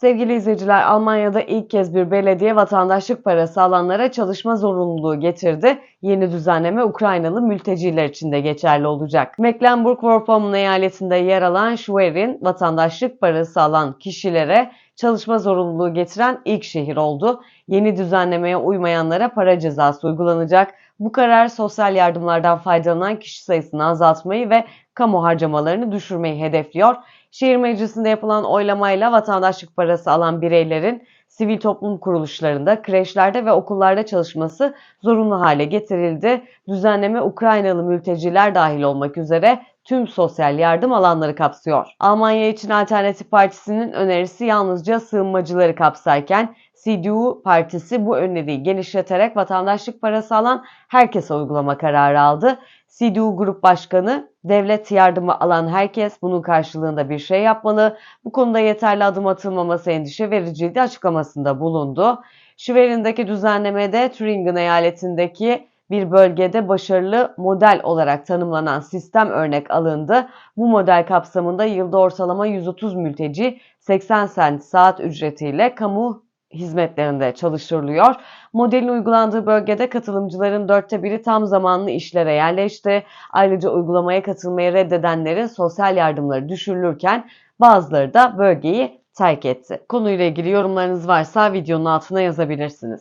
Sevgili izleyiciler, Almanya'da ilk kez bir belediye vatandaşlık parası alanlara çalışma zorunluluğu getirdi. Yeni düzenleme Ukraynalı mülteciler için de geçerli olacak. Mecklenburg-Vorpommern eyaletinde yer alan Schwerin, vatandaşlık parası alan kişilere çalışma zorunluluğu getiren ilk şehir oldu. Yeni düzenlemeye uymayanlara para cezası uygulanacak. Bu karar sosyal yardımlardan faydalanan kişi sayısını azaltmayı ve kamu harcamalarını düşürmeyi hedefliyor. Şehir meclisinde yapılan oylamayla vatandaşlık parası alan bireylerin sivil toplum kuruluşlarında, kreşlerde ve okullarda çalışması zorunlu hale getirildi. Düzenleme Ukraynalı mülteciler dahil olmak üzere tüm sosyal yardım alanları kapsıyor. Almanya için Alternatif Partisi'nin önerisi yalnızca sığınmacıları kapsarken CDU partisi bu öneriyi genişleterek vatandaşlık parası alan herkese uygulama kararı aldı. CDU Grup Başkanı, devlet yardımı alan herkes bunun karşılığında bir şey yapmalı. Bu konuda yeterli adım atılmaması endişe vericiydi açıklamasında bulundu. Schwerin'deki düzenlemede Thüringen eyaletindeki bir bölgede başarılı model olarak tanımlanan sistem örnek alındı. Bu model kapsamında yılda ortalama 130 mülteci 80 sent saat ücretiyle kamu hizmetlerinde çalıştırılıyor. Modelin uygulandığı bölgede katılımcıların dörtte biri tam zamanlı işlere yerleşti. Ayrıca uygulamaya katılmayı reddedenlerin sosyal yardımları düşürülürken bazıları da bölgeyi terk etti. Konuyla ilgili yorumlarınız varsa videonun altına yazabilirsiniz.